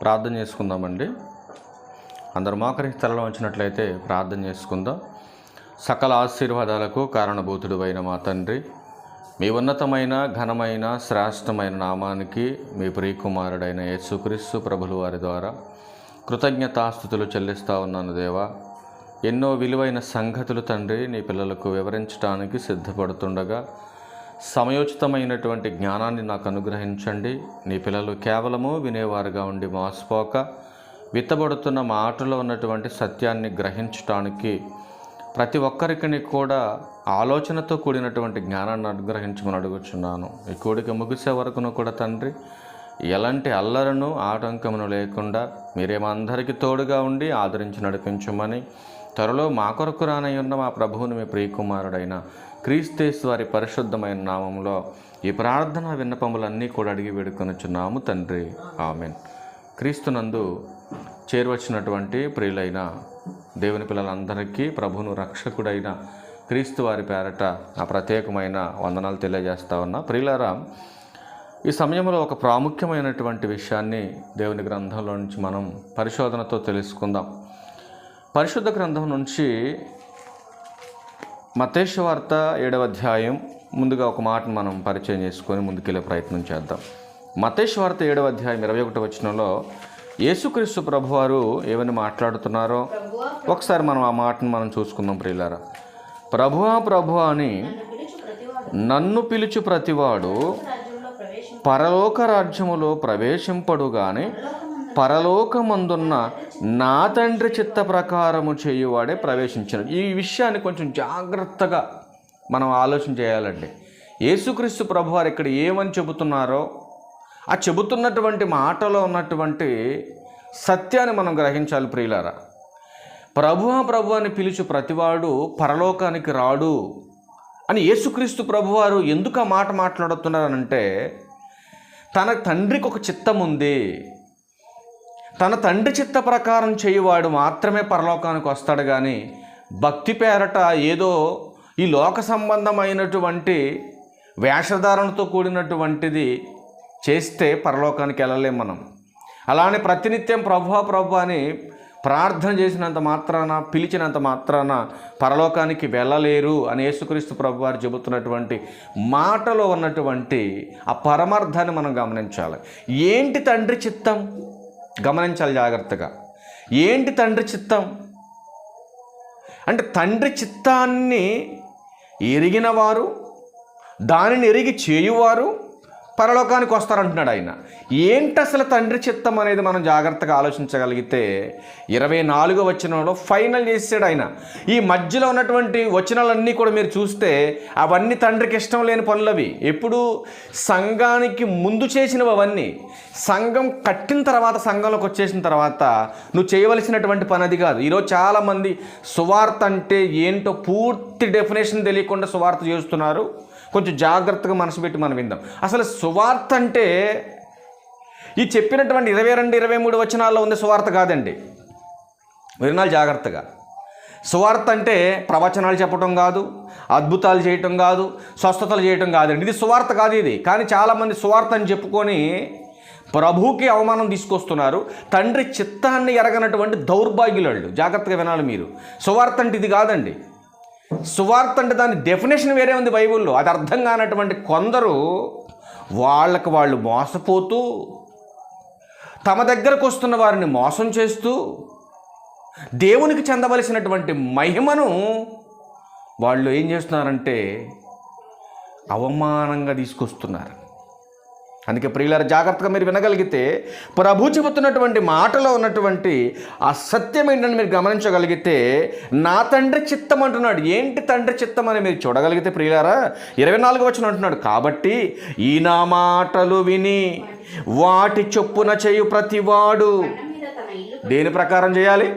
ప్రార్థన చేసుకుందామండి. అందరు మోకరి స్థలంలో ఉంచినట్లయితే ప్రార్థన చేసుకుందాం. సకల ఆశీర్వాదాలకు కారణభూతుడు అయిన మా తండ్రి మీ ఉన్నతమైన ఘనమైన శ్రేష్టమైన నామానికి మీ ప్రియకుమారుడైన యేసుక్రీస్తు ప్రభులు వారి ద్వారా కృతజ్ఞతాస్థుతులు చెల్లిస్తా ఉన్నాను దేవా. ఎన్నో విలువైన సంగతులు తండ్రి నీ పిల్లలకు వివరించడానికి సిద్ధపడుతుండగా సమయోచితమైనటువంటి జ్ఞానాన్ని నాకు అనుగ్రహించండి. నీ పిల్లలు కేవలము వినేవారుగా ఉండి మోసపోక విత్తబడుతున్న మాటలో ఉన్నటువంటి సత్యాన్ని గ్రహించటానికి ప్రతి ఒక్కరికి కూడా ఆలోచనతో కూడినటువంటి జ్ఞానాన్ని అనుగ్రహించమని అడుగుచున్నాను. ఈ కోడిక ముగిసే వరకును కూడా తండ్రి ఎలాంటి అల్లరను ఆటంకమును లేకుండా మీరేమందరికీ తోడుగా ఉండి ఆదరించి నడిపించమని త్వరలో మా కొరకు రానై ఉన్న మా ప్రభువుని మీ ప్రియకుమారుడైన క్రీస్తేస్ వారి పరిశుద్ధమైన నామంలో ఈ ప్రార్థన విన్నపములన్నీ కూడా అడిగి వేడుకొనుచున్నాము తండ్రి. ఆమెన్. క్రీస్తునందు చేరువచ్చినటువంటి ప్రియులైన దేవుని పిల్లలందరికీ ప్రభువును రక్షకుడైన క్రీస్తు వారి పేరట ఆ ప్రత్యేకమైన వందనాలు తెలియజేస్తా ఉన్నా. ప్రియులారా ఈ సమయంలో ఒక ప్రాముఖ్యమైనటువంటి విషయాన్ని దేవుని గ్రంథంలో నుంచి మనం పరిశోధనతో తెలుసుకుందాం. పరిశుద్ధ గ్రంథం నుంచి మతేశ్వ వార్త ఏడవ అధ్యాయం ముందుగా ఒక మాటను మనం పరిచయం చేసుకొని ముందుకెళ్ళే ప్రయత్నం చేద్దాం. మతేశ్వ వార్త ఏడవ అధ్యాయం ఇరవై ఒకటి వచ్చినలో యేసుక్రీస్తు ప్రభువారు ఏమని మాట్లాడుతున్నారో ఒకసారి మనం ఆ మాటను మనం చూసుకుందాం ప్రియులారా. ప్రభువా ప్రభువా అని నన్ను పిలుచు ప్రతివాడు పరలోక రాజ్యములో ప్రవేశింపడు కానీ పరలోకమందున్న నా తండ్రి చిత్త ప్రకారము చేయువాడే ప్రవేశించను. ఈ విషయాన్ని కొంచెం జాగ్రత్తగా మనం ఆలోచన చేయాలండి. యేసుక్రీస్తు ప్రభువారు ఇక్కడ ఏమని చెబుతున్నారో ఆ చెబుతున్నటువంటి మాటలో ఉన్నటువంటి సత్యాన్ని మనం గ్రహించాలి ప్రియులారా. ప్రభువా ప్రభు అని పిలుచు ప్రతివాడు పరలోకానికి రాడు అని యేసుక్రీస్తు ప్రభువారు ఎందుకు ఆ మాట మాట్లాడుతున్నారనంటే తన తండ్రికి ఒక చిత్తం ఉంది తన తండ్రి చిత్త ప్రకారం చేయువాడు మాత్రమే పరలోకానికి వస్తాడు కానీ భక్తి పేరట ఏదో ఈ లోక సంబంధమైనటువంటి వేషధారణతో కూడినటువంటిది చేస్తే పరలోకానికి వెళ్ళలేం మనం. అలానే ప్రతినిత్యం ప్రభు ప్రభు అని ప్రార్థన చేసినంత మాత్రాన పిలిచినంత మాత్రాన పరలోకానికి వెళ్ళలేరు అని యేసుక్రీస్తు ప్రభు వారు చెబుతున్నటువంటి మాటలో ఉన్నటువంటి ఆ పరమార్థాన్ని మనం గమనించాలి. ఏంటి తండ్రి చిత్తం? గమనించాలి జాగ్రత్తగా. ఏంటి తండ్రి చిత్తం? అంటే తండ్రి చిత్తాన్ని ఎరిగిన వారు దానిని ఎరిగి చేయువారు పరలోకానికి వస్తారంటున్నాడు ఆయన. ఏంటి అసలు తండ్రి చిత్తం అనేది మనం జాగ్రత్తగా ఆలోచించగలిగితే ఇరవై నాలుగో వచనంలో ఫైనల్ చేసాడు ఆయన. ఈ మధ్యలో ఉన్నటువంటి వచనాలన్నీ కూడా మీరు చూస్తే అవన్నీ తండ్రికి ఇష్టం లేని పనులవి. ఎప్పుడు సంఘానికి ముందు చేసినవి అవన్నీ. సంఘం కట్టిన తర్వాత సంఘంలోకి వచ్చేసిన తర్వాత నువ్వు చేయవలసినటువంటి పని అది కాదు. ఈరోజు చాలామంది సువార్త అంటే ఏంటో పూర్తి డెఫినేషన్ తెలియకుండా సువార్త చేస్తున్నారు. కొంచెం జాగ్రత్తగా మనసు పెట్టి మనం విందాం. అసలు సువార్త అంటే ఈ చెప్పినటువంటి ఇరవై రెండు ఇరవై మూడు వచనాల్లో ఉంది సువార్త కాదండి. వినాలి జాగ్రత్తగా. సువార్త అంటే ప్రవచనాలు చెప్పడం కాదు అద్భుతాలు చేయటం కాదు స్వస్థతలు చేయటం కాదండి. ఇది సువార్త కాదు ఇది. కానీ చాలామంది సువార్త అని చెప్పుకొని ప్రభువుకి అవమానం తీసుకొస్తున్నారు. తండ్రి చిత్తాన్ని ఎరగనటువంటి దౌర్భాగ్యులు జాగ్రత్తగా వినాలి మీరు. సువార్త అంటే ఇది కాదండి. సువార్త అంటే దాని డెఫినేషన్ వేరే ఉంది బైబుల్లో. అది అర్థం కానటువంటి కొందరు వాళ్ళకు వాళ్ళు మోసపోతూ తమ దగ్గరకు వస్తున్న వారిని మోసం చేస్తూ దేవునికి చెందవలసినటువంటి మహిమను వాళ్ళు ఏం చేస్తున్నారంటే అవమానంగా తీసుకొస్తున్నారు. అందుకే ప్రియులార జాగ్రత్తగా మీరు వినగలిగితే ప్రభు చెబుతున్నటువంటి మాటలో ఉన్నటువంటి ఆ సత్యం ఏంటని మీరు గమనించగలిగితే నా తండ్రి చిత్తం అంటున్నాడు. ఏంటి తండ్రి చిత్తం అని మీరు చూడగలిగితే ప్రియులారా ఇరవై నాలుగు వచ్చిన అంటున్నాడు కాబట్టి ఈ నా మాటలు విని వాటి చొప్పున చేయు ప్రతివాడు. దేని ప్రకారం చేయాలి?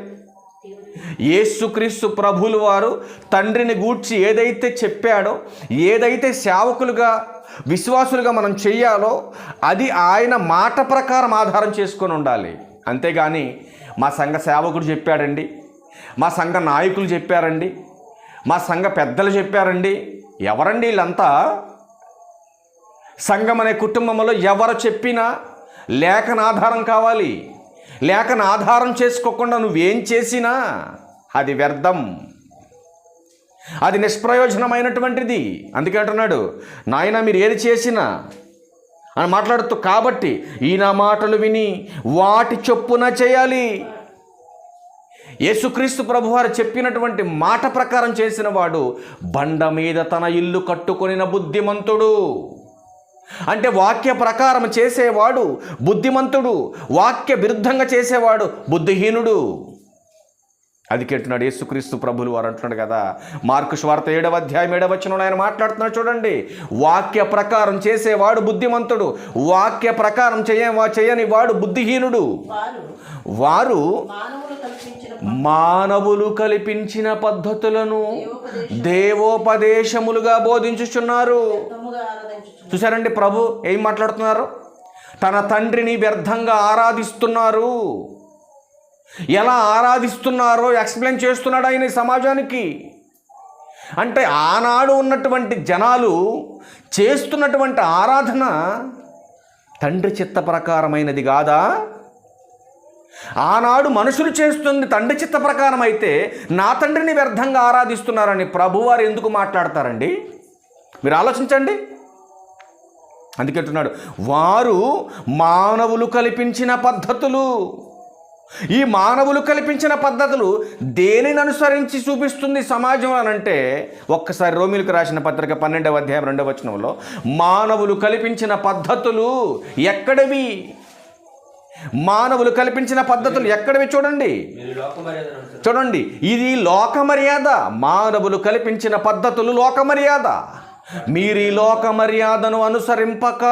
యేసుక్రీస్తు ప్రభులు వారు తండ్రిని గూర్చి ఏదైతే చెప్పాడో ఏదైతే సేవకులుగా విశ్వాసులుగా మనం చెయ్యాలో అది ఆయన మాట ప్రకారం ఆధారం చేసుకొని ఉండాలి. అంతేగాని మా సంఘ సేవకుడు చెప్పాడండి మా సంఘ నాయకులు చెప్పారండి మా సంఘ పెద్దలు చెప్పారండి ఎవరండి వీళ్ళంతా? సంఘం అనే కుటుంబంలో ఎవరు చెప్పినా లేఖన ఆధారం కావాలి. లేఖను ఆధారం చేసుకోకుండా నువ్వేం చేసినా అది వ్యర్థం. అది నిష్ప్రయోజనమైనటువంటిది. అందుకే అంటున్నాడు నాయన మీరు ఏది చేసినా అని మాట్లాడుతూ కాబట్టి ఈయన మాటలు విని వాటి చొప్పున చేయాలి. యేసుక్రీస్తు ప్రభువారు చెప్పినటువంటి మాట ప్రకారం చేసిన వాడు బండ మీద తన ఇల్లు కట్టుకొనిన బుద్ధిమంతుడు. అంటే వాక్య ప్రకారం చేసేవాడు బుద్ధిమంతుడు వాక్య విరుద్ధంగా చేసేవాడు బుద్ధిహీనుడు. అది కెట్టున్నాడు యేసుక్రీస్తు ప్రభులు వారు అంటున్నాడు కదా. మార్కు స్వార్థ ఏడవ అధ్యాయం ఏడవ వచనంలో ఆయన మాట్లాడుతున్నాడు చూడండి. వాక్య ప్రకారం చేసేవాడు బుద్ధిమంతుడు. వాక్య ప్రకారం చేయ చేయని వాడు బుద్ధిహీనుడు. వారు మానవులు కల్పించిన పద్ధతులను దేవోపదేశములుగా బోధించుచున్నారు. చూసారండి ప్రభు ఏం మాట్లాడుతున్నారు? తన తండ్రిని వ్యర్థంగా ఆరాధిస్తున్నారు. ఎలా ఆరాధిస్తున్నారో ఎక్స్ప్లెయిన్ చేస్తున్నాడు ఆయన ఈ సమాజానికి. అంటే ఆనాడు ఉన్నటువంటి జనాలు చేస్తున్నటువంటి ఆరాధన తండ్రి చిత్త ప్రకారమైనది కాదా? ఆనాడు మనుషులు చేస్తుంది తండ్రి చిత్త ప్రకారం అయితే నా తండ్రిని వ్యర్థంగా ఆరాధిస్తున్నారని ప్రభువారు ఎందుకు మాట్లాడతారండి? మీరు ఆలోచించండి. అందుకంటున్నాడు వారు మానవులు కల్పించిన పద్ధతులు. ఈ మానవులు కల్పించిన పద్ధతులు దేనిని అనుసరించి చూపిస్తుంది సమాజం అని అంటే ఒక్కసారి రోమిలకు రాసిన పత్రిక పన్నెండవ అధ్యాయం రెండవ వచనంలో మానవులు కల్పించిన పద్ధతులు ఎక్కడవి? మానవులు కల్పించిన పద్ధతులు ఎక్కడవి చూడండి. చూడండి ఇది లోక మర్యాద మానవులు కల్పించిన పద్ధతులు లోక మర్యాద మీరు ఈ లోక మర్యాదను అనుసరింపక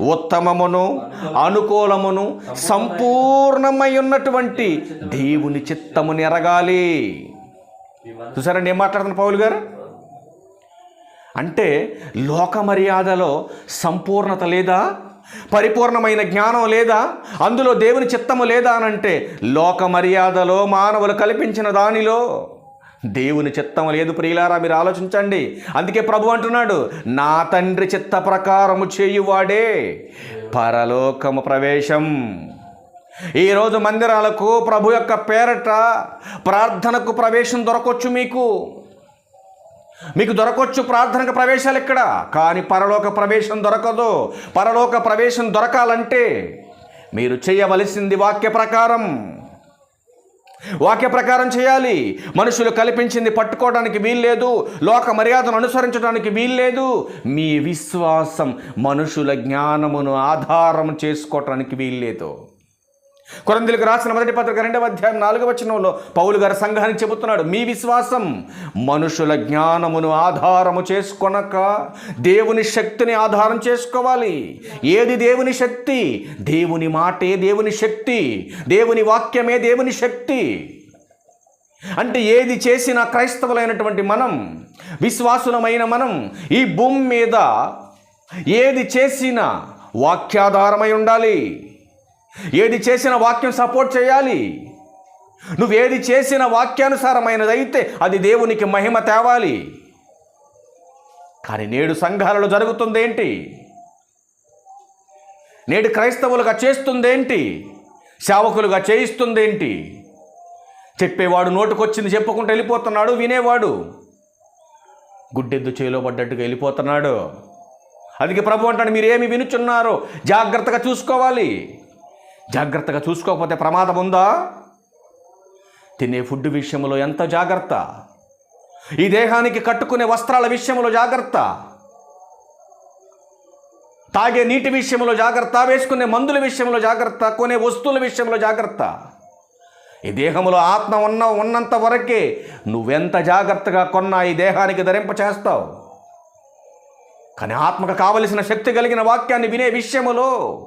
ఉత్తమమును అనుకూలమును సంపూర్ణమై ఉన్నటువంటి దేవుని చిత్తముని ఎరగాలి. చూసారండి ఏం మాట్లాడుతున్న పౌలు గారు? అంటే లోక మర్యాదలో సంపూర్ణత లేదా? పరిపూర్ణమైన జ్ఞానం లేదా? అందులో దేవుని చిత్తము లేదా అని అంటే లోక మర్యాదలో మానవులు కల్పించిన దానిలో దేవుని చిత్తం లేదు ప్రియులారా మీరు ఆలోచించండి. అందుకే ప్రభు అంటున్నాడు నా తండ్రి చిత్త ప్రకారము చేయువాడే పరలోకము ప్రవేశం. ఈరోజు మందిరాలకు ప్రభు యొక్క పేరట ప్రార్థనకు ప్రవేశం దొరకొచ్చు మీకు. మీకు దొరకొచ్చు ప్రార్థనకు ప్రవేశాలు ఇక్కడ కానీ పరలోక ప్రవేశం దొరకదు. పరలోక ప్రవేశం దొరకాలంటే మీరు చేయవలసింది వాక్య ప్రకారం. వాక్య ప్రకారం చేయాలి. మనుషులు కల్పించింది పట్టుకోవడానికి వీల్లేదు. లోక మర్యాదను అనుసరించడానికి వీల్లేదు. మీ విశ్వాసం మనుషుల జ్ఞానమును ఆధారం చేసుకోవటానికి వీల్లేదు. కొరందులకు రాసిన మొదటి పత్రిక రెండవ అధ్యాయం నాలుగవ వచనంలో పౌలు గారు సంఘానికి చెబుతున్నాడు మీ విశ్వాసం మనుషుల జ్ఞానమును ఆధారము చేసుకొనక దేవుని శక్తిని ఆధారం చేసుకోవాలి. ఏది దేవుని శక్తి? దేవుని మాటే దేవుని శక్తి. దేవుని వాక్యమే దేవుని శక్తి. అంటే ఏది చేసినా క్రైస్తవులైనటువంటి మనం విశ్వాసులమైన మనం ఈ భూమి మీద ఏది చేసినా వాక్యాధారమై ఉండాలి. ఏది చేసిన వాక్యం సపోర్ట్ చేయాలి? నువ్వేది చేసిన వాక్యానుసారమైనదైతే అది దేవునికి మహిమ తేవాలి. కానీ నేడు సంఘాలలో జరుగుతుందేంటి? నేడు క్రైస్తవులుగా చేస్తుందేంటి? సేవకులుగా చేయిస్తుందేంటి? చెప్పేవాడు నోటుకొచ్చింది చెప్పుకుంటూ వెళ్ళిపోతున్నాడు వినేవాడు. గుడ్డెద్దు చేలో పడ్డట్టుగా వెళ్ళిపోతున్నాడు. అందుకే ప్రభు అంటాడు మీరేమి వినుచున్నారో జాగ్రత్తగా చూసుకోవాలి. జాగ్రత్తగా చూసుకోకపోతే ప్రమాదం ఉందా? తినే ఫుడ్ విషయంలో ఎంత జాగ్రత్త? ఈ దేహానికి కట్టుకునే వస్త్రాల విషయంలో జాగ్రత్త? తాగే నీటి విషయంలో జాగ్రత్త వేసుకునే మందుల విషయంలో జాగ్రత్త కొనే వస్తువుల విషయంలో జాగ్రత్త. ఈ దేహంలో ఆత్మ ఉన్న ఉన్నంత వరకే నువ్వెంత జాగ్రత్తగా కొన్నా ఈ దేహానికి ధరింప చేస్తావు? కానీ ఆత్మకు కావలసిన శక్తి కలిగిన వాక్యాన్ని వినే విషయములో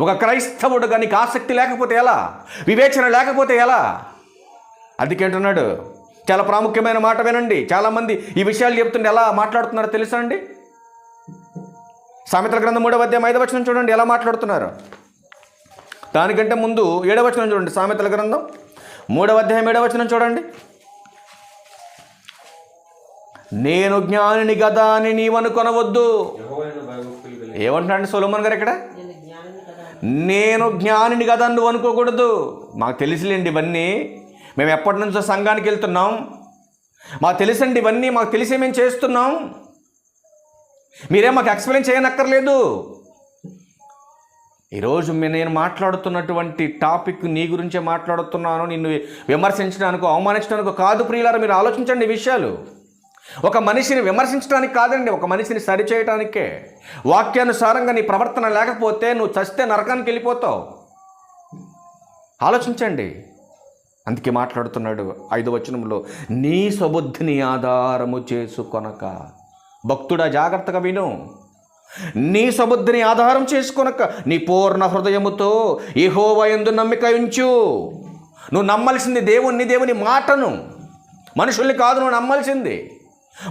ఒక క్రైస్తవుడు నీకు ఆసక్తి లేకపోతే ఎలా? వివేచన లేకపోతే ఎలా? అందుకేంటున్నాడు? చాలా ప్రాముఖ్యమైన మాట వినండి. చాలామంది ఈ విషయాలు చెప్తుంటే ఎలా మాట్లాడుతున్నారో తెలుసా అండి? సామెతల గ్రంథం మూడవ అధ్యాయం ఐదవ వచనం చూడండి. ఎలా మాట్లాడుతున్నారు? దానికంటే ముందు ఏడవ వచనం చూడండి. సామెతల గ్రంథం మూడవ అధ్యాయం ఏడవ వచనం చూడండి. నేను జ్ఞానిని గదా అని నీవనుకొనవద్దు. ఏమంటున్నాడు సొలమన్ గారు ఇక్కడ? నేను జ్ఞానిని కదా నువ్వు అనుకోకూడదు. మాకు తెలిసిలేండి ఇవన్నీ. మేము ఎప్పటి నుంచో సంఘానికి వెళ్తున్నాం. మాకు తెలుసండి ఇవన్నీ మాకు తెలిసే మేము చేస్తున్నాం. మీరేం మాకు ఎక్స్ప్లెయిన్ చేయనక్కర్లేదు. ఈరోజు మీ- నేను మాట్లాడుతున్నటువంటి టాపిక్ నీ గురించే మాట్లాడుతున్నాను. నిన్ను విమర్శించడానికో అవమానించడానికో కాదు ప్రియులారా మీరు ఆలోచించండి ఈ విషయాలు. ఒక మనిషిని విమర్శించడానికి కాదండి ఒక మనిషిని సరిచేయటానికే వాక్యానుసారంగా నీ ప్రవర్తన లేకపోతే నువ్వు చస్తే నరకానికి వెళ్ళిపోతావు. ఆలోచించండి. అందుకే మాట్లాడుతున్నాడు ఐదు వచనంలో నీ సబుద్ధిని ఆధారము చేసుకొనక. భక్తుడా జాగ్రత్తగా విను. నీ సబుద్ధిని ఆధారం చేసుకొనక నీ పూర్ణ హృదయముతో యెహోవా యందు నమ్మిక ఉంచు. నువ్వు నమ్మాల్సింది దేవుణ్ణి దేవుని మాటను. మనుషుల్ని కాదు నువ్వు నమ్మాల్సింది.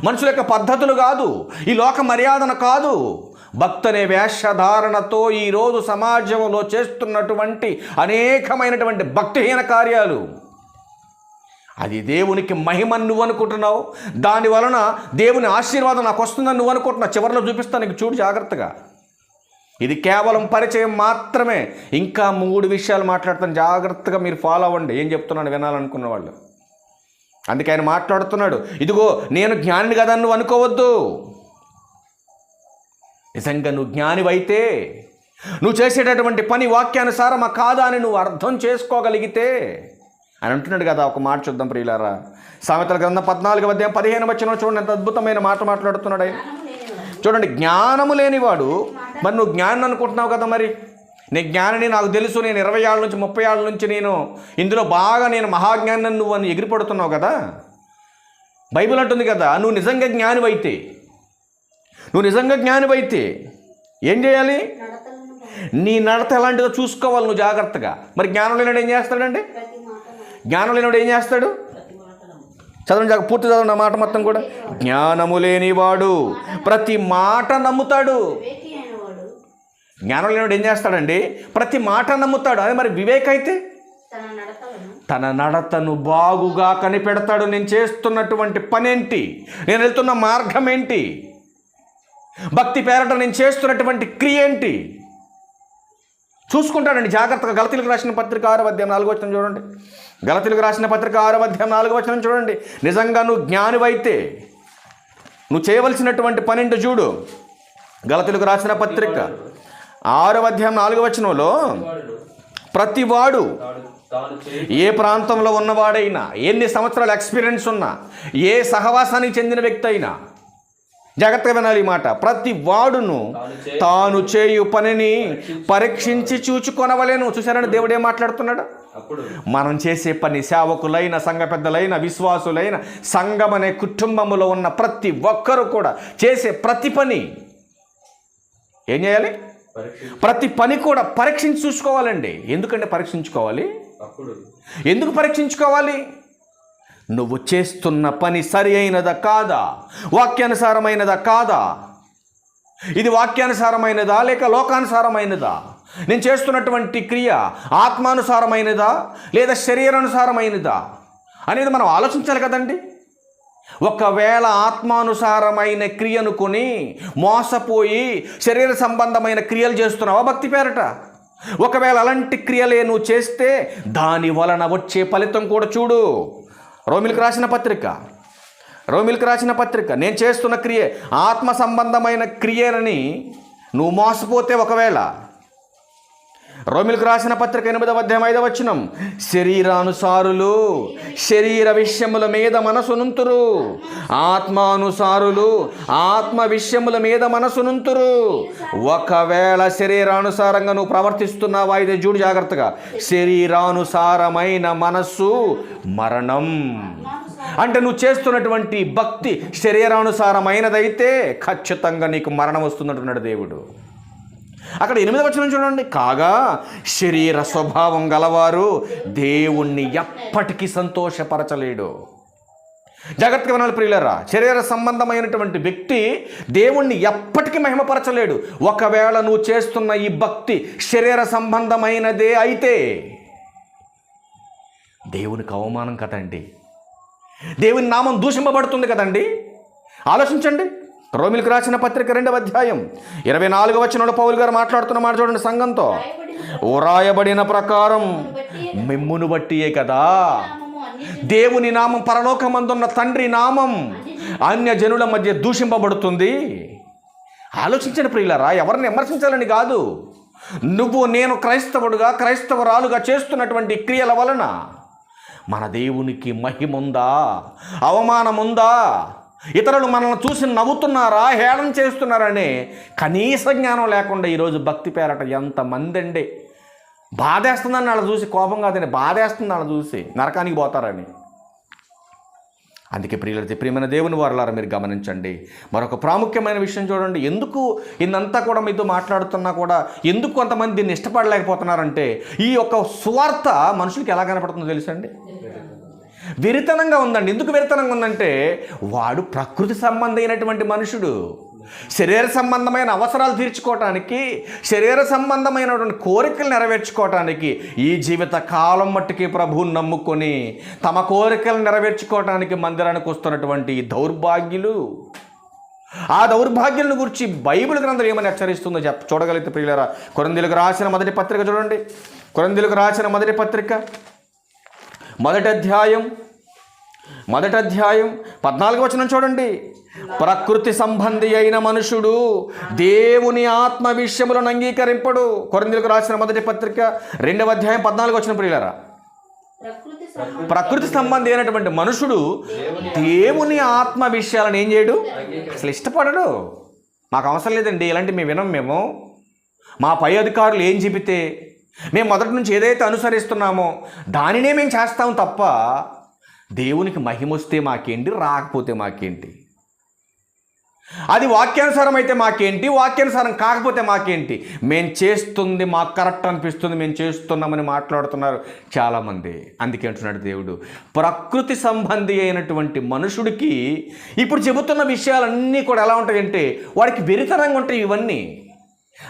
మనుషుల యొక్క పద్ధతులు కాదు ఈ లోక మర్యాదన కాదు. భక్తనే వేషధారణతో ఈరోజు సమాజంలో చేస్తున్నటువంటి అనేకమైనటువంటి భక్తిహీన కార్యాలు. అది దేవునికి మహిమని నువ్వు అనుకుంటున్నావు. దాని వలన దేవుని ఆశీర్వాదం నాకు వస్తుందని నువ్వు అనుకుంటున్నావు. చివరిలో చూపిస్తాను నీకు చూడు జాగ్రత్తగా. ఇది కేవలం పరిచయం మాత్రమే. ఇంకా మూడు విషయాలు మాట్లాడతాను. జాగ్రత్తగా మీరు ఫాలో అవ్వండి. ఏం చెప్తున్నాను వినాలనుకున్న వాళ్ళు. అందుకే ఆయన మాట్లాడుతున్నాడు. ఇదిగో నేను జ్ఞానిని కదా నువ్వు అనుకోవద్దు. నిజంగా నువ్వు జ్ఞానివైతే నువ్వు చేసేటటువంటి పని వాక్యానుసారమా కాదా అని నువ్వు అర్థం చేసుకోగలిగితే అని అంటున్నాడు కదా ఒక మాట చూద్దాం ప్రియులారా. సామెతల గ్రంథం పద్నాలుగు అధ్యాయం పదిహేను వచ్చిన చూడండి ఎంత అద్భుతమైన మాట మాట్లాడుతున్నాడు ఆయన. చూడండి జ్ఞానము లేనివాడు మరి నువ్వు జ్ఞానం అనుకుంటున్నావు కదా మరి? నీ జ్ఞానిని నాకు తెలుసు నేను ఇరవై ఏళ్ళ నుంచి ముప్పై ఏళ్ళ నుంచి నేను ఇందులో బాగా నేను మహాజ్ఞానం నువ్వు అని ఎగిరిపడుతున్నావు కదా. బైబిల్ అంటుంది కదా నువ్వు నిజంగా జ్ఞానివైతే. నువ్వు నిజంగా జ్ఞానివైతే ఏం చేయాలి? నీ నడత ఎలాంటిదో చూసుకోవాలి నువ్వు జాగ్రత్తగా. మరి జ్ఞానం లేనివాడు ఏం చేస్తాడండి? జ్ఞానం లేనివాడు ఏం చేస్తాడు? చదవండి జాగ్రత్త, పూర్తి చదవండి మాట మొత్తం కూడా. జ్ఞానము లేనివాడు ప్రతి మాట నమ్ముతాడు. జ్ఞానం లేనివాడు ఏం చేస్తాడండి? ప్రతి మాట నమ్ముతాడు. అదే మరి వివేక్ అయితే? తన నడతను బాగుగా కనిపెడతాడు. నేను చేస్తున్నటువంటి పనేంటి? నేను వెళ్తున్న మార్గం ఏంటి భక్తి పేరట నేను చేస్తున్నటువంటి క్రియ ఏంటి చూసుకుంటాడండి. జాగ్రత్తగా గలతీలకు రాసిన పత్రిక ఆరో అధ్యాయం నాలుగో వచనం చూడండి. గలతీలకు రాసిన పత్రిక ఆరో అధ్యాయం నాలుగో వచనం చూడండి. నిజంగా నువ్వు జ్ఞానివైతే నువ్వు చేయవలసినటువంటి పనేంటో చూడు. గలతీలకు రాసిన పత్రిక ఆరో అధ్యాయం నాలుగో వచనంలో ప్రతివాడు ఏ ప్రాంతంలో ఉన్నవాడైనా ఎన్ని సంవత్సరాల ఎక్స్పీరియన్స్ ఉన్నా ఏ సహవాసానికి చెందిన వ్యక్తి అయినా జాగ్రత్తగా వినాలి ఈ మాట. ప్రతి వాడును తాను చేయు పనిని పరీక్షించి చూచుకొనవలేను. చూసారని దేవుడు ఏం మాట్లాడుతున్నాడు? మనం చేసే పని సేవకులైన సంఘ పెద్దలైన విశ్వాసులైన సంఘం అనే కుటుంబంలో ఉన్న ప్రతి ఒక్కరు కూడా చేసే ప్రతి పని ఏం చేయాలి? ప్రతి పని కూడా పరీక్షించి చూసుకోవాలండి. ఎందుకంటే పరీక్షించుకోవాలి? ఎందుకు పరీక్షించుకోవాలి? నువ్వు చేస్తున్న పని సరి అయినదా కాదా? వాక్యానుసారమైనదా కాదా? ఇది వాక్యానుసారమైనదా లేక లోకానుసారమైనదా? నేను చేస్తున్నటువంటి క్రియ ఆత్మానుసారమైనదా లేదా శరీరానుసారమైనదా? అనేది మనం ఆలోచించాలి కదండి. ఒకవేళ ఆత్మానుసారమైన క్రియను కొని మోసపోయి శరీర సంబంధమైన క్రియలు చేస్తున్నావా భక్తి పేరట? ఒకవేళ అలాంటి క్రియలే నువ్వు చేస్తే దాని వలన వచ్చే ఫలితం కూడా చూడు. రోమిలకు రాసిన పత్రిక. రోమిలకు రాసిన పత్రిక. నేను చేస్తున్న క్రియే ఆత్మ సంబంధమైన క్రియలని నువ్వు మోసపోతే ఒకవేళ రోమిలకు రాసిన పత్రిక ఎనిమిదవ అధ్యాయం ఐదవ వచనం. శరీరానుసారులు శరీర విషయముల మీద మనసునుంతురు. ఆత్మానుసారులు ఆత్మ విషయముల మీద మనసునుంతురు. ఒకవేళ శరీరానుసారంగా నువ్వు ప్రవర్తిస్తున్నావా? ఇది చూడు జాగ్రత్తగా. శరీరానుసారమైన మనస్సు మరణం. అంటే నువ్వు చేస్తున్నటువంటి భక్తి శరీరానుసారమైనదైతే ఖచ్చితంగా నీకు మరణం వస్తుందంటున్నాడు దేవుడు. అక్కడ ఎనిమిది వచనం చూడండి. కాగా శరీర స్వభావం గలవారు దేవుణ్ణి ఎప్పటికీ సంతోషపరచలేడు. జాగ్రత్తగా వినాలి ప్రియులరా శరీర సంబంధమైనటువంటి వ్యక్తి దేవుణ్ణి ఎప్పటికీ మహిమపరచలేడు. ఒకవేళ నువ్వు చేస్తున్న ఈ భక్తి శరీర సంబంధమైనదే అయితే దేవునికి అవమానం కదండి. దేవుని నామం దూషింపబడుతుంది కదండి. ఆలోచించండి. రోమిలకు రాసిన పత్రిక రెండవ అధ్యాయం. ఇరవై నాలుగు వచ్చినప్పుడు పౌలు గారు మాట్లాడుతున్న మాట చూడండి సంఘంతో. రాయబడిన ప్రకారం మిమ్మును బట్టియే కదా. దేవుని నామం పరలోకమందున్న తండ్రి నామం అన్య జనుల మధ్య దూషింపబడుతుంది. ఆలోచించండి ప్రియులరా ఎవరిని విమర్శించాలని కాదు. నువ్వు నేను క్రైస్తవుడుగా క్రైస్తవరాలుగా చేస్తున్నటువంటి క్రియల వలన మన దేవునికి మహిముందా? అవమానముందా? ఇతరులు మనల్ని చూసి నవ్వుతున్నారా హేళన చేస్తున్నారని కనీస జ్ఞానం లేకుండా ఈరోజు భక్తి పేరట ఎంతమంది అండి. బాధేస్తుందని వాళ్ళు చూసి కోపం కాదని బాధేస్తుంది వాళ్ళు చూసి నరకానికి పోతారని. అందుకే ప్రియులైతే ప్రియమైన దేవుని వారలారా మీరు గమనించండి. మరొక ప్రాముఖ్యమైన విషయం చూడండి. ఎందుకు ఇన్నంతా కూడా మీతో మాట్లాడుతున్నా కూడా ఎందుకు కొంతమంది దీన్ని ఇష్టపడలేకపోతున్నారంటే ఈ యొక్క సువార్త మనుషులకి ఎలా కనపడుతుందో తెలుసండి వెరితనంగా ఉందండి. ఎందుకు వెరితనంగా ఉందంటే వాడు ప్రకృతి సంబంధమైనటువంటి మనుషుడు. శరీర సంబంధమైన అవసరాలు తీర్చుకోవటానికి శరీర సంబంధమైనటువంటి కోరికలు నెరవేర్చుకోవటానికి ఈ జీవిత కాలం మట్టుకి ప్రభువుని నమ్ముకొని తమ కోరికలు నెరవేర్చుకోవటానికి మందిరానికి వస్తున్నటువంటి దౌర్భాగ్యులు. ఆ దౌర్భాగ్యులను గురించి బైబిల్ గ్రంథం ఏమని హెచ్చరిస్తుందో చెప్ప చూడగలిగితే ప్రియులరా. కొరందీలకు రాసిన మొదటి పత్రిక చూడండి. కొరందీలకు రాసిన మొదటి పత్రిక. మొదటి అధ్యాయం మొదటి అధ్యాయం పద్నాలుగు వచనం చూడండి. ప్రకృతి సంబంధి అయిన మనుషుడు దేవుని ఆత్మ విషయములను అంగీకరింపడు. కొరందులకు రాసిన మొదటి పత్రిక రెండవ అధ్యాయం పద్నాలుగు వచనం ప్రియులరా. ప్రకృతి ప్రకృతి సంబంధి అయినటువంటి మనుషుడు దేవుని ఆత్మ విషయాలను ఏం చేయడు? అసలు ఇష్టపడడు. మాకు అవసరం లేదండి ఇలాంటి మేము వినం మేము. మా పై అధికారులు ఏం చెబితే మేము మొదటి నుంచి ఏదైతే అనుసరిస్తున్నామో దానినే మేము చేస్తాం తప్ప దేవునికి మహిమ వస్తే మాకేంటి? రాకపోతే మాకేంటి? అది వాక్యానుసారం అయితే మాకేంటి? వాక్యానుసారం కాకపోతే మాకేంటి? మేము చేస్తుంది మాకు కరెక్ట్ అనిపిస్తుంది మేము చేస్తున్నామని మాట్లాడుతున్నారు చాలామంది. అందుకే అంటున్నాడు దేవుడు ప్రకృతి సంబంధి అయినటువంటి మనుషుడికి ఇప్పుడు చెబుతున్న విషయాలన్నీ కూడా ఎలా ఉంటాయంటే వాడికి వెరితనంగా ఉంటాయి ఇవన్నీ.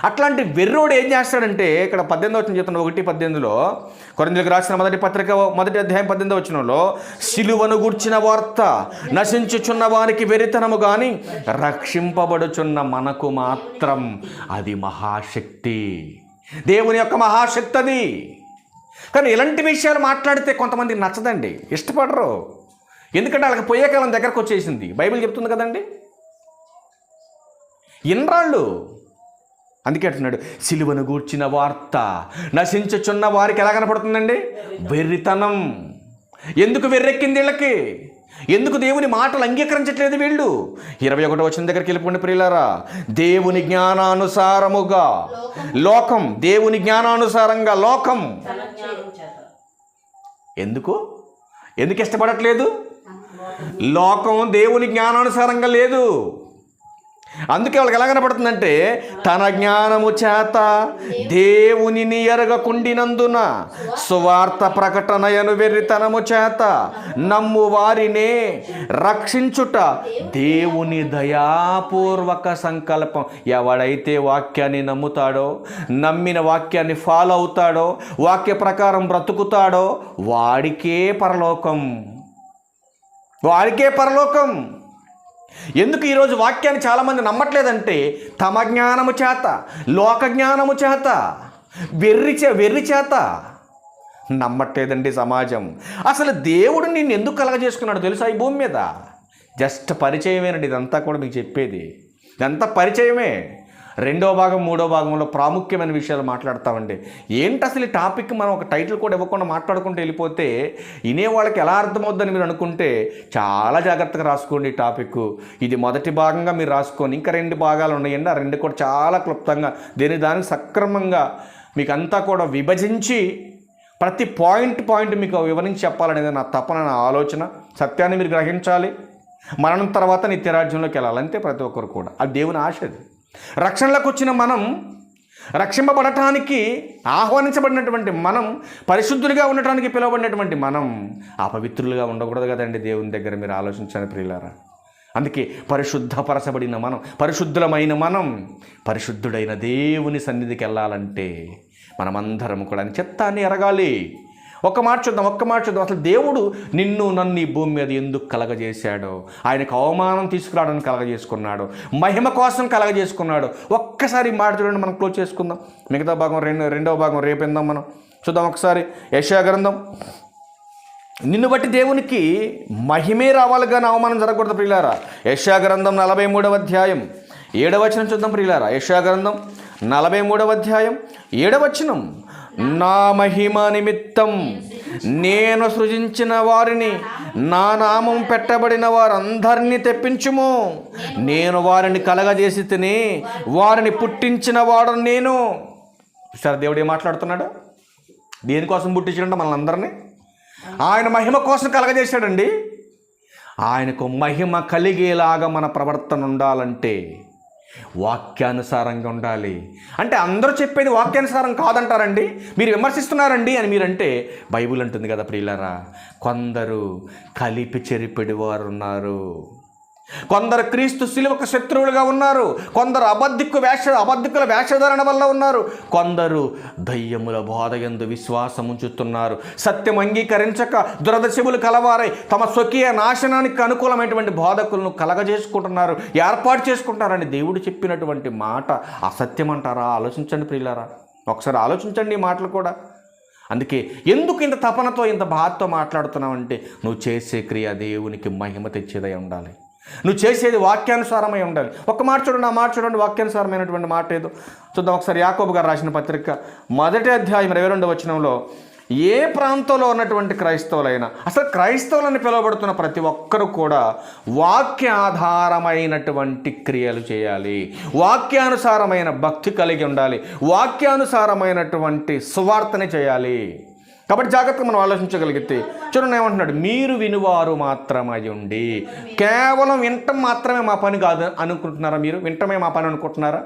అట్లాంటి వెర్రోడు ఏం చేస్తాడంటే ఇక్కడ పద్దెనిమిది వచ్చిన చెప్తున్న ఒకటి పద్దెనిమిదిలో కొరందులకు రాసిన మొదటి పత్రిక మొదటి అధ్యాయం పద్దెనిమిది వచ్చినలో సిలువను గుర్చిన వార్త నశించుచున్న వారికి వెరితనము కానీ రక్షింపబడుచున్న మనకు మాత్రం అది మహాశక్తి. దేవుని యొక్క మహాశక్తి అది. కానీ ఇలాంటి విషయాలు మాట్లాడితే కొంతమంది నచ్చదండి ఇష్టపడరు. ఎందుకంటే వాళ్ళకి పోయే కాలం దగ్గరకు వచ్చేసింది. బైబిల్ చెప్తుంది కదండి? ఇన్రాళ్ళు అందుకే అంటున్నాడు సిలువను గూర్చిన వార్త నశించుచున్న వారికి ఎలా కనపడుతుందండి? వెర్రితనం. ఎందుకు వెర్రెక్కింది వీళ్ళకి? ఎందుకు దేవుని మాటలు అంగీకరించట్లేదు వీళ్ళు? ఇరవై ఒకటో వచ్చిన దగ్గరికి వెళ్ళిపోండి ప్రియులారా. దేవుని జ్ఞానానుసారముగా లోకం దేవుని జ్ఞానానుసారంగా లోకం. ఎందుకు? ఎందుకు ఇష్టపడట్లేదు? లోకం దేవుని జ్ఞానానుసారంగా లేదు. అందుకే వాళ్ళకి ఎలా కనపడుతుందంటే తన జ్ఞానము చేత దేవునిని ఎరగకుండినందున సువార్త ప్రకటనయను వెర్రితనము చేత నమ్ము వారినే రక్షించుట దేవుని దయాపూర్వక సంకల్పం. ఎవడైతే వాక్యాన్ని నమ్ముతాడో నమ్మిన వాక్యాన్ని ఫాలో అవుతాడో వాక్య ప్రకారం బ్రతుకుతాడో వాడికే పరలోకం. వాడికే పరలోకం. ఎందుకు ఈరోజు వాక్యాన్ని చాలామంది నమ్మట్లేదంటే తమ జ్ఞానము చేత లోక జ్ఞానము చేత వెర్రి చే వెర్రి చేత. నమ్మట్లేదండి సమాజం. అసలు దేవుడు నిన్ను ఎందుకు కలగజేసుకున్నాడు తెలుసా ఈ భూమి మీద? జస్ట్ పరిచయమేనండి ఇదంతా కూడా మీకు చెప్పేది. ఇదంతా పరిచయమే. రెండో భాగం మూడో భాగంలో ప్రాముఖ్యమైన విషయాలు మాట్లాడతామండి. ఏంటి అసలు ఈ టాపిక్ మనం ఒక టైటిల్ కూడా ఇవ్వకుండా మాట్లాడుకుంటూ వెళ్ళిపోతే వినేవాళ్ళకి ఎలా అర్థమవుద్దని మీరు అనుకుంటే చాలా జాగ్రత్తగా రాసుకోండి ఈ టాపిక్. ఇది మొదటి భాగంగా మీరు రాసుకొని ఇంకా రెండు భాగాలు ఉన్నాయండి. ఆ రెండు కూడా చాలా క్లుప్తంగా దేని దానికి సక్రమంగా మీకు అంతా కూడా విభజించి ప్రతి పాయింట్ పాయింట్ మీకు వివరించి చెప్పాలనేది నా తపన నా ఆలోచన. సత్యాన్ని మీరు గ్రహించాలి. మరణం తర్వాత నిత్యరాజ్యంలోకి వెళ్ళాలంటే ప్రతి ఒక్కరు కూడా. అది దేవుని ఆశ అది. రక్షణలోకి వచ్చిన మనం రక్షింపబడటానికి ఆహ్వానించబడినటువంటి మనం పరిశుద్ధులుగా ఉండటానికి పిలువబడినటువంటి మనం అపవిత్రులుగా ఉండకూడదు కదండి దేవుని దగ్గర మీరు ఆలోచించాలి ప్రియులారా. అందుకే పరిశుద్ధపరచబడిన మనం పరిశుద్ధులమైన మనం పరిశుద్ధుడైన దేవుని సన్నిధికి వెళ్ళాలంటే మనమందరం కూడా చెత్తాన్ని ఎరగాలి. ఒక్క మాట చూద్దాం ఒక్క మాట చూద్దాం. అసలు దేవుడు నిన్ను నన్ను ఈ భూమి మీద ఎందుకు కలగజేశాడు? ఆయనకు అవమానం తీసుకురావడానికి కలగజేసుకున్నాడు. మహిమ కోసం కలగజేసుకున్నాడు. ఒక్కసారి మాట చూడండి మనం క్లోజ్ చేసుకుందాం. మిగతా భాగం రెండు రెండవ భాగం రేపిందాం మనం. చూద్దాం ఒకసారి. యశా గ్రంథం. నిన్ను బట్టి దేవునికి మహిమే రావాలి కానీ అవమానం జరగకూడదు ప్రియులారా. యశా గ్రంథం నలభై మూడవ అధ్యాయం. ఏడవచనం చూద్దాం ప్రియులారా. యశా గ్రంథం నలభై మూడవ అధ్యాయం. ఏడవచనం నా మహిమ నిమిత్తం నేను సృజించిన వారిని నా నామం పెట్టబడిన వారందరినీ తెప్పించుము. నేను వారిని కలగజేసి తిని వారిని పుట్టించిన వాడు నేను. సరే దేవుడు ఏం మాట్లాడుతున్నాడు? దేనికోసం పుట్టించాడంటే మనల్ని అందరినీ ఆయన మహిమ కోసం కలగజేశాడండి. ఆయనకు మహిమ కలిగేలాగా మన ప్రవర్తన ఉండాలంటే వాక్యానుసారంగా ఉండాలి. అంటే అందరూ చెప్పేది వాక్యానుసారం కాదంటారండి? మీరు విమర్శిస్తున్నారండి అని మీరంటే బైబిల్ అంటుంది కదా ప్రియులరా కొందరు కలిపి చెరిపెడి వారు ఉన్నారు కొందరు క్రీస్తు శిలువకు శత్రువులుగా ఉన్నారు కొందరు అబద్ధికు వేష అబద్ధికుల వేషధారణ వల్ల ఉన్నారు కొందరు దయ్యముల బోధ ఎందు విశ్వాసం ఉంచుతున్నారు. సత్యం అంగీకరించక దురదశములు కలవారై తమ స్వకీయ నాశనానికి అనుకూలమైనటువంటి బోధకులను కలగజేసుకుంటున్నారు ఏర్పాటు చేసుకుంటారని దేవుడు చెప్పినటువంటి మాట అసత్యం అంటారా ఆలోచించండి ప్రియులారా. ఒకసారి ఆలోచించండి ఈ మాటలు కూడా. అందుకే ఎందుకు ఇంత తపనతో ఇంత బాధతో మాట్లాడుతున్నావంటే నువ్వు చేసే క్రియ దేవునికి మహిమ తెచ్చేదై ఉండాలి. నువ్వు చేసేది వాక్యానుసారమై ఉండాలి. ఒక మాట చూడండి ఆ మాట చూడండి వాక్యానుసారమైనటువంటి మాట ఏదో. చూద్దాం ఒకసారి యాకోబు గారు రాసిన పత్రిక మొదటి అధ్యాయం ఇరవై రెండు వచనంలో ఏ ప్రాంతంలో ఉన్నటువంటి క్రైస్తవులైనా అసలు క్రైస్తవులని పిలువబడుతున్న ప్రతి ఒక్కరు కూడా వాక్యాధారమైనటువంటి క్రియలు చేయాలి. వాక్యానుసారమైన భక్తి కలిగి ఉండాలి. వాక్యానుసారమైనటువంటి సువార్తని చేయాలి. కాబట్టి జాగ్రత్తగా మనం ఆలోచించగలిగితే చూడండి ఏమంటున్నాడు? మీరు వినువారు మాత్రమై ఉండి కేవలం వినటం మాత్రమే మా పని కాదు అనుకుంటున్నారా మీరు? వినటమే మా పని అనుకుంటున్నారా?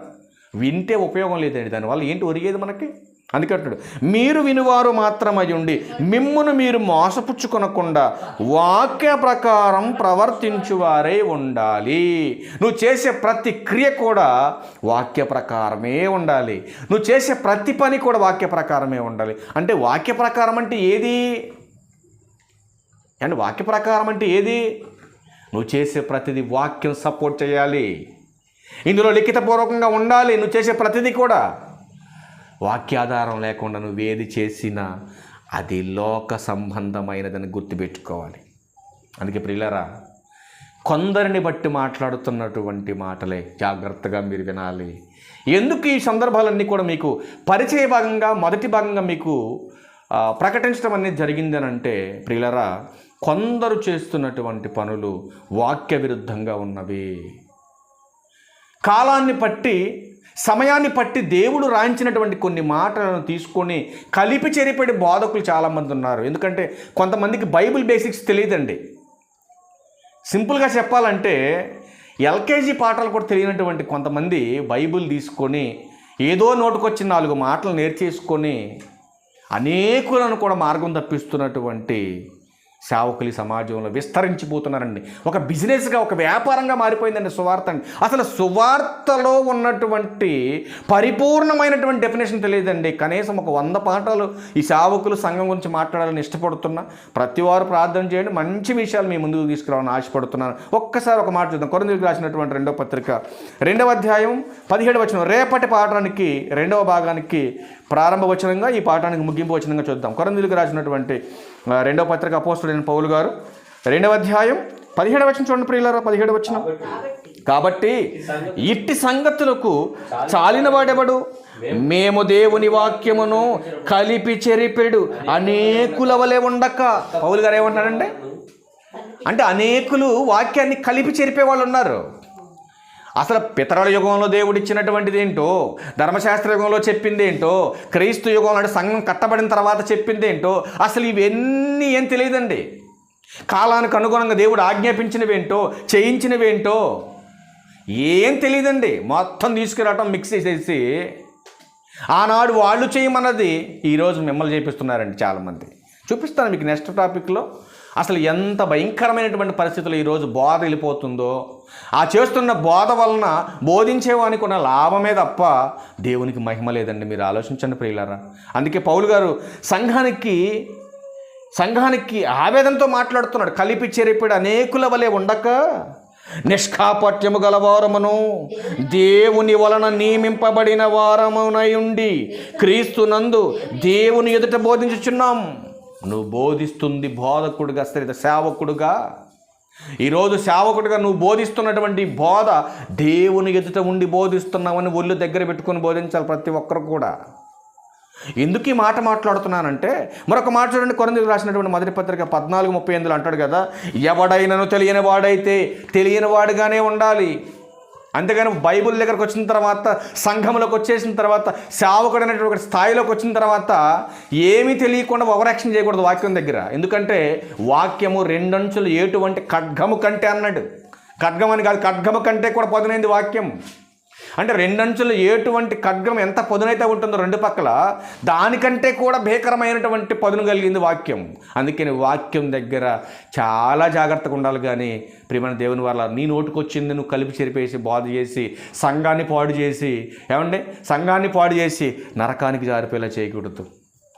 వింటే ఉపయోగం లేదండి దానివల్ల. ఏంటి ఒరిగేది మనకి? అందుకంటాడు మీరు వినువారు మాత్రమై ఉండి మిమ్మును మీరు మోసపుచ్చుకొనకుండా వాక్య ప్రకారం ప్రవర్తించువారే ఉండాలి. నువ్వు చేసే ప్రతి క్రియ కూడా వాక్య ప్రకారమే ఉండాలి. నువ్వు చేసే ప్రతి పని కూడా వాక్య ప్రకారమే ఉండాలి. అంటే వాక్య ప్రకారం అంటే ఏది? అండ్ వాక్య ప్రకారం అంటే ఏది? నువ్వు చేసే ప్రతిదీ వాక్యం సపోర్ట్ చేయాలి. ఇందులో లిఖితపూర్వకంగా ఉండాలి. నువ్వు చేసే ప్రతిదీ కూడా వాక్యాధారం లేకుండా నువ్వు ఏది చేసినా అది లోక సంబంధమైనదని గుర్తుపెట్టుకోవాలి. అందుకే ప్రియులరా కొందరిని బట్టి మాట్లాడుతున్నటువంటి మాటలే జాగ్రత్తగా మీరు వినాలి. ఎందుకు ఈ సందర్భాలన్నీ కూడా మీకు పరిచయ భాగంగా మొదటి భాగంగా మీకు ప్రకటించడం అనేది జరిగిందనంటే ప్రియులరా కొందరు చేస్తున్నటువంటి పనులు వాక్య విరుద్ధంగా ఉన్నవి. కాలాన్ని పట్టి సమయాన్ని పట్టి దేవుడు రాయించినటువంటి కొన్ని మాటలను తీసుకొని కలిపి చెరిపడి బోధకులు చాలామంది ఉన్నారు. ఎందుకంటే కొంతమందికి బైబిల్ బేసిక్స్ తెలియదండి. సింపుల్గా చెప్పాలంటే ఎల్కేజీ పాఠాలు కూడా తెలియనటువంటి కొంతమంది బైబిల్ తీసుకొని ఏదో నోటుకొచ్చిన నాలుగు మాటలు నేర్చేసుకొని అనేకులను కూడా మార్గం తప్పిస్తున్నటువంటి సేవకులు ఈ సమాజంలో విస్తరించిపోతున్నారండి. ఒక బిజినెస్గా ఒక వ్యాపారంగా మారిపోయిందండి సువార్త అండి. అసలు సువార్తలో ఉన్నటువంటి పరిపూర్ణమైనటువంటి డెఫినేషన్ తెలియదండి. కనీసం ఒక వంద పాఠాలు ఈ సేవకులు సంఘం గురించి మాట్లాడాలని ఇష్టపడుతున్నా ప్రతి వారు ప్రార్థన చేయండి మంచి విషయాలు మీ ముందుకు తీసుకురావాలని ఆశపడుతున్నాను. ఒక్కసారి ఒక మాట చూద్దాం. కొరందరికి రాసినటువంటి రెండవ పత్రిక. రెండవ అధ్యాయం పదిహేడు వచనం. రేపటి పాఠానికి రెండవ భాగానికి ప్రారంభ వచనంగా ఈ పాఠానికి ముగింపు వచనంగా చూద్దాం. కొరందరికి రాసినటువంటి రెండవ పత్రిక అపోస్తుడైన పౌలు గారు. రెండవ అధ్యాయం పదిహేడు వచ్చిన చూడండి ప్రియులారా పదిహేడు వచ్చిన కాబట్టి ఇట్టి సంగతులకు చాలిన వాడెవడు? మేము దేవుని వాక్యమును కలిపి చెరిపెడు. అనేకుల వలె ఉండక. పౌలు గారు ఏమంటున్నాడంటే? అంటే అనేకులు వాక్యాన్ని కలిపి చెరిపే వాళ్ళు ఉన్నారు. అసలు పితరుల యుగంలో దేవుడు ఇచ్చినటువంటిది ఏంటో ధర్మశాస్త్ర యుగంలో చెప్పింది ఏంటో క్రీస్తు యుగంలో అంటే సంఘం కట్టబడిన తర్వాత చెప్పింది ఏంటో అసలు ఇవన్నీ ఏం తెలియదండి. కాలానికి అనుగుణంగా దేవుడు ఆజ్ఞాపించినవేంటో చేయించినవేంటో ఏం తెలియదండి. మొత్తం తీసుకురావటం మిక్స్ చేసేసి ఆనాడు వాళ్ళు చేయమన్నది ఈరోజు మిమ్మల్ని చేపిస్తున్నారండి చాలామంది. చూపిస్తాను మీకు నెక్స్ట్ టాపిక్లో. అసలు ఎంత భయంకరమైనటువంటి పరిస్థితులు ఈరోజు బోధ వెళ్ళిపోతుందో ఆ చేస్తున్న బోధ వలన బోధించేవానికి ఉన్న లాభమే తప్ప దేవునికి మహిమ లేదండి. మీరు ఆలోచించండి ప్రియులారా. అందుకే పౌలు గారు సంఘానికి సంఘానికి ఆవేదనతో మాట్లాడుతున్నాడు. కలిపి చెరిపిడు అనేకుల వలె ఉండక నిష్కాపట్యము గలవారమును దేవుని వలన నియమింపబడిన వారమునై ఉండి క్రీస్తునందు దేవుని ఎదుట బోధించుచున్నాం. నువ్వు బోధిస్తుంది బోధకుడుగా సరిత సేవకుడుగా. ఈరోజు సేవకుడిగా నువ్వు బోధిస్తున్నటువంటి బోధ దేవుని ఎదుట ఉండి బోధిస్తున్నావని ఒళ్ళు దగ్గర పెట్టుకొని బోధించాలి ప్రతి ఒక్కరు కూడా. ఎందుకు ఈ మాట మాట్లాడుతున్నానంటే మరొక మాట చూడండి కొరందికి రాసినటువంటి మొదటి పత్రిక పద్నాలుగు ముప్పై ఎనిమిదిలో అంటాడు కదా ఎవడైనను తెలియని వాడైతే తెలియని వాడుగానే ఉండాలి. అంతేగాని బైబిల్ దగ్గరకు వచ్చిన తర్వాత సంఘంలోకి వచ్చేసిన తర్వాత సేవకుడు అనేటువంటి స్థాయిలోకి వచ్చిన తర్వాత ఏమీ తెలియకుండా ఓవరాక్షన్ చేయకూడదు వాక్యం దగ్గర. ఎందుకంటే వాక్యము రెండంచులు ఏటువంటి ఖడ్గము కంటే అన్నాడు ఖడ్గం అని కాదు ఖడ్గము కంటే కూడా పదునైంది వాక్యం. అంటే రెండంచులు ఎటువంటి ఖడ్గం ఎంత పదునైతే ఉంటుందో రెండు పక్కల దానికంటే కూడా భీకరమైనటువంటి పదును కలిగింది వాక్యం. అందుకని వాక్యం దగ్గర చాలా జాగ్రత్తగా ఉండాలి కానీ ప్రియమైన దేవుని వల్ల నీ నోటుకొచ్చింది నువ్వు కలిపి చెరిపేసి బాధ చేసి సంఘాన్ని పాడు చేసి ఏమండి? సంఘాన్ని పాడు చేసి నరకానికి జారిపోయేలా చేయకూడదు.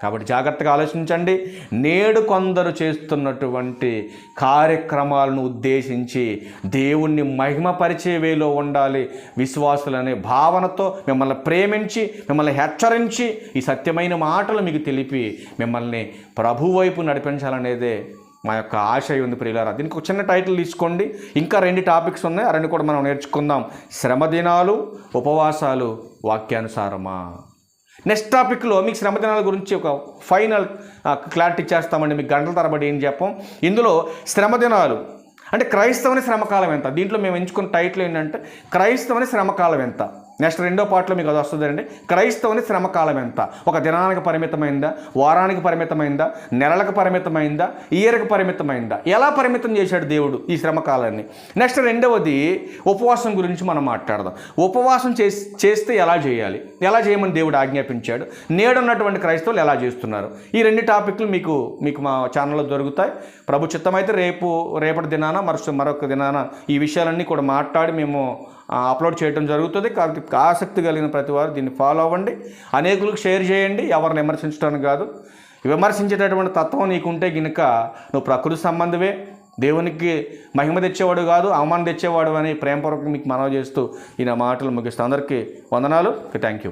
కాబట్టి జాగ్రత్తగా ఆలోచించండి. నేడు కొందరు చేస్తున్నటువంటి కార్యక్రమాలను ఉద్దేశించి దేవుణ్ణి మహిమపరిచే వేలో ఉండాలి. విశ్వాసులనే భావనతో మిమ్మల్ని ప్రేమించి మిమ్మల్ని హెచ్చరించి ఈ సత్యమైన మాటలు మీకు తెలిపి మిమ్మల్ని ప్రభు వైపు నడిపించాలనేదే మా యొక్క ఆశ ఉంది ప్రియులారా. దీనికి ఒక చిన్న టైటిల్ తీసుకోండి. ఇంకా రెండు టాపిక్స్ ఉన్నాయి. ఆ రెండు కూడా మనం నేర్చుకుందాం. శ్రమ దినాలు ఉపవాసాలు వాక్యానుసారమా? నెక్స్ట్ టాపిక్లో మీకు శ్రమదినాల గురించి ఒక ఫైనల్ క్లారిటీ చేస్తామండి. మీకు గంటల తరబడి ఏం చెప్పం. ఇందులో శ్రమదినాలు అంటే క్రైస్తవుని శ్రమకాలం ఎంత? దీంట్లో మేము ఎంచుకున్న టైటిల్ ఏంటంటే క్రైస్తవుని శ్రమకాలం ఎంత? నెక్స్ట్ రెండో పార్ట్లో మీకు అది వస్తుందండి క్రైస్తవుని శ్రమకాలం ఎంత ఒక దినానికి పరిమితమైందా? వారానికి పరిమితమైందా? నెలలకు పరిమితమైందా? ఇయర్కి పరిమితమైందా? ఎలా పరిమితం చేశాడు దేవుడు ఈ శ్రమకాలాన్ని? నెక్స్ట్ రెండవది ఉపవాసం గురించి మనం మాట్లాడదాం. ఉపవాసం చేసి చేస్తే ఎలా చేయాలి? ఎలా చేయమని దేవుడు ఆజ్ఞాపించాడు? నేడున్నటువంటి క్రైస్తవులు ఎలా చేస్తున్నారు? ఈ రెండు టాపిక్లు మీకు మీకు మా ఛానల్లో దొరుకుతాయి. ప్రభు చిత్తమైతే రేపు రేపటి దినాన మరొక మరొక దినాన ఈ విషయాలన్నీ కూడా మాట్లాడి మేము అప్లోడ్ చేయడం జరుగుతుంది. కాబట్టి ఆసక్తి కలిగిన ప్రతి వారు దీన్ని ఫాలో అవ్వండి. అనేకులకు షేర్ చేయండి. ఎవరిని విమర్శించడానికి కాదు. విమర్శించేటటువంటి తత్వం నీకుంటే గినక నువ్వు ప్రకృతి సంబంధమే. దేవునికి మహిమ తెచ్చేవాడు కాదు అవమానం తెచ్చేవాడు అని ప్రేమపూర్వకంగా మీకు మనవి చేస్తూ ఈ నా మాటలు ముగిస్తూ అందరికీ వందనాలు. Thank you.